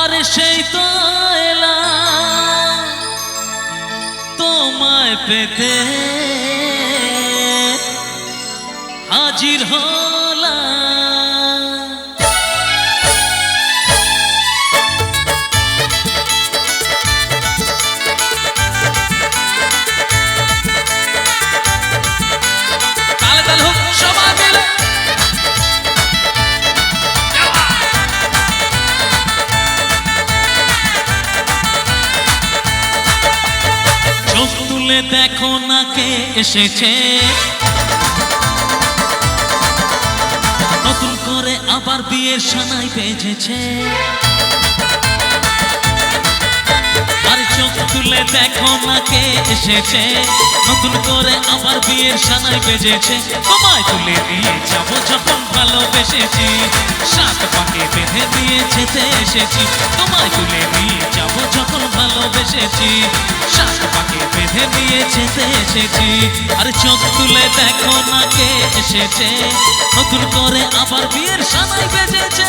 আরে সেই তো তোমায় পেতে হাজির হলাম দেখো না কে এসেছে। নতুন করে আবার বিয়ের সানাই বেজেছে আর চোখ তুলে দেখো না কে এসেছে। নতুন করে আবার বিয়ের সানাই বেজেছে তোমায় তুলে নিয়ে যাব যখন ভালোবেসেছি। সাত পাকে বেঁধে দিয়ে যেতে এসেছি। তোমায় তুলে নিয়ে যাব যখন ভালোবেসেছি। সাত পাকে বেঁধে দিয়ে যেতে এসেছি। আর চোখ তুলে দেখো না কে এসেছে। নতুন করে আবার বিয়ের সানাই বেজেছে।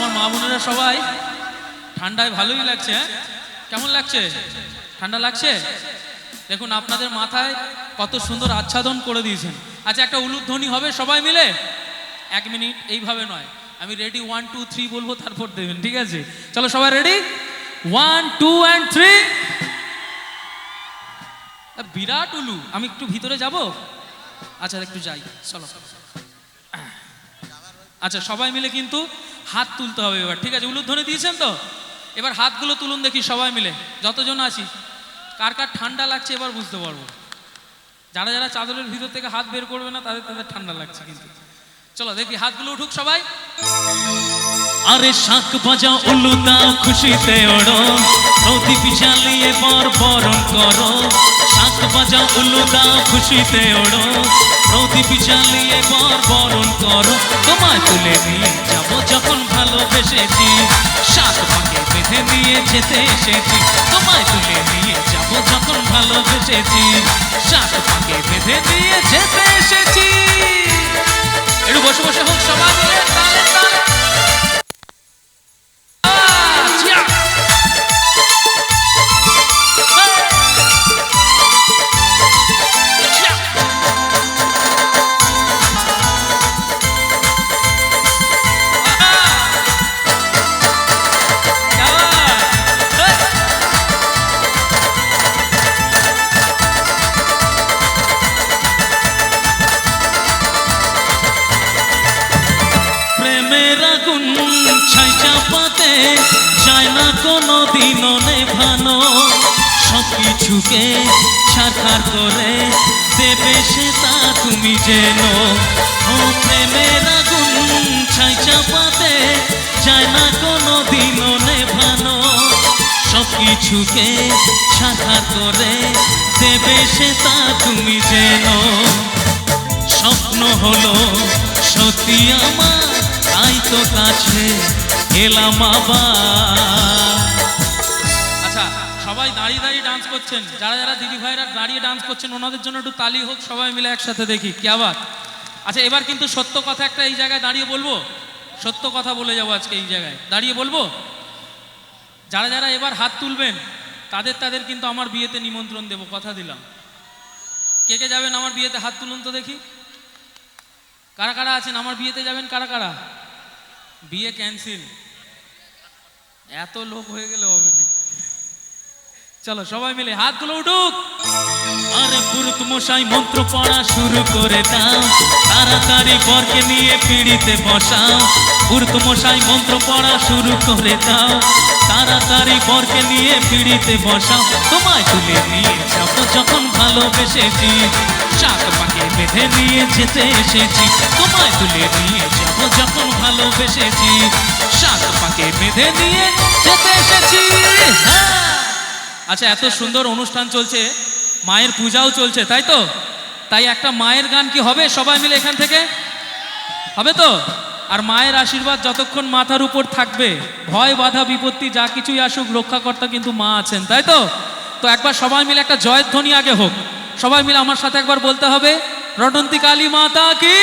আমার মা বোনেরা সবাই। ঠান্ডায় ভালোই লাগছে হ্যাঁ? কেমন লাগছে? ঠান্ডা লাগছে? দেখুন, আপনাদের মাথায় কত সুন্দর আচ্ছাদন করে দিয়েছেন। আচ্ছা একটা উলুধ্বনি হবে সবাই মিলে? এক মিনিট, এইভাবে নয়। আমি রেডি ওয়ান টু থ্রি বলব, তারপর দেবেন, ঠিক আছে? চলো সবাই ready one two and three বিরাট উলু। আমি একটু ভিতরে যাব? আচ্ছা একটু যাই। চলো। আচ্ছা সবাই মিলে কিন্তু হাত তুলতে হবে এবার। ঠিক আছে, উলুধ্বনি দিয়েছেন তো? এবার হাতগুলো তুলুন দেখি সবাই মিলে। যতজন আছি। কার কার ঠান্ডা লাগছে এবার বুঝতে পারব। যারা যারা চাদরের ভিতর থেকে হাত বের করবে না, তাদের তাদের ঠান্ডা লাগছে কিন্তু। চলো দেখি, হাতগুলো উঠুক সবাই। আরে শাক বাজা উল্লু দাও, খুশিতে ওড়ো। প্রদীপ জ্বালিয়ে বর বরণ করো। বাজা উল্লু দাও খুশিতে ওড়ো প্রদীপ জ্বালিয়ে বর বরণ করো তোমায় তুলে নিয়ে যাব যখন ভালোবেসেছি সাত পাকে বেঁধে নিয়ে যেতে এসেছি তোমায় তুলে নিয়ে যাব যখন ভালোবেসেছি সাত পাকে বেঁধে নিয়ে যেতে এসেছি একটু বসে বসে হোক সবাই মিলে তালে তালে চায় না কোনো দিনও নেভানো। সব কিছুকে সাকার করে দেবে সে তা তুমি যেন। ও প্রেমের আগুন ছাই চাপাতে চায় না কোনো দিনও নেভানো। সব কিছুকে সাকার করে দেবে সে তা তুমি যেন। স্বপ্ন হলো সত্যি আমার, তাই তো কাছে। এলাম আচ্ছা সবাই দাঁড়িয়ে দাঁড়িয়ে ডান্স করছেন। যারা যারা দিদি ভাইরা দাঁড়িয়ে ডান্স করছেন, ওনাদের জন্য একটু তালি হোক, সবাই মিলে একসাথে দেখি, কি আবার। আচ্ছা এবার কিন্তু সত্য কথা একটা এই জায়গায় দাঁড়িয়ে বলব? সত্য কথা বলে যাব আজকে এই জায়গায়। দাঁড়িয়ে বলব? যারা যারা এবার হাত তুলবেন, তাদের তাদের কিন্তু আমার বিয়েতে নিমন্ত্রণ দেবো, কথা দিলাম। কে কে যাবেন আমার বিয়েতে হাত তুলুন তো দেখি। কারা কারা আছেন? আমার বিয়েতে যাবেন কারা কারা? বিয়ে ক্যান্সেল এত লোক হয়ে গেলে হবে না চলো সবাই মিলে হাতগুলো উঠুক। আরে পুরুত মশাই মন্ত্র পড়া শুরু করে দাও। তাড়াতাড়ি বরকে নিয়ে পিড়িতে বসাও। পুরুত মশাই মন্ত্র পড়া শুরু করে দাও। তাড়াতাড়ি বরকে নিয়ে পিড়িতে বসাও। তোমায় তুলে নিয়ে যাব যখন ভালোবেসেছি। শাক পাকে বেঁধে নিয়ে যেতে এসেছি। তোমায় তুলে নিয়ে যাব যখন ভালোবেসেছি, শাক পাকে বেঁধে নিয়ে যেতে এসেছি। আচ্ছা এত সুন্দর অনুষ্ঠান চলছে। মায়ের পূজাও চলছে, তাই তো? তাই একটা মায়ের গান কি হবে সবাই মিলে এখান থেকে? হবে তো? আর মায়ের আশীর্বাদ যতক্ষণ মাথার উপর থাকবে, ভয়, বাধা, বিপত্তি, যা কিছুই আসুক, রক্ষাকর্তা কিন্তু মা আছেন, তাই তো? তো একবার সবাই মিলে একটা জয়ধ্বনি আগে হোক। সবাই মিলে আমার সাথে একবার বলতে হবে রটন্তী কালী মাতা কি?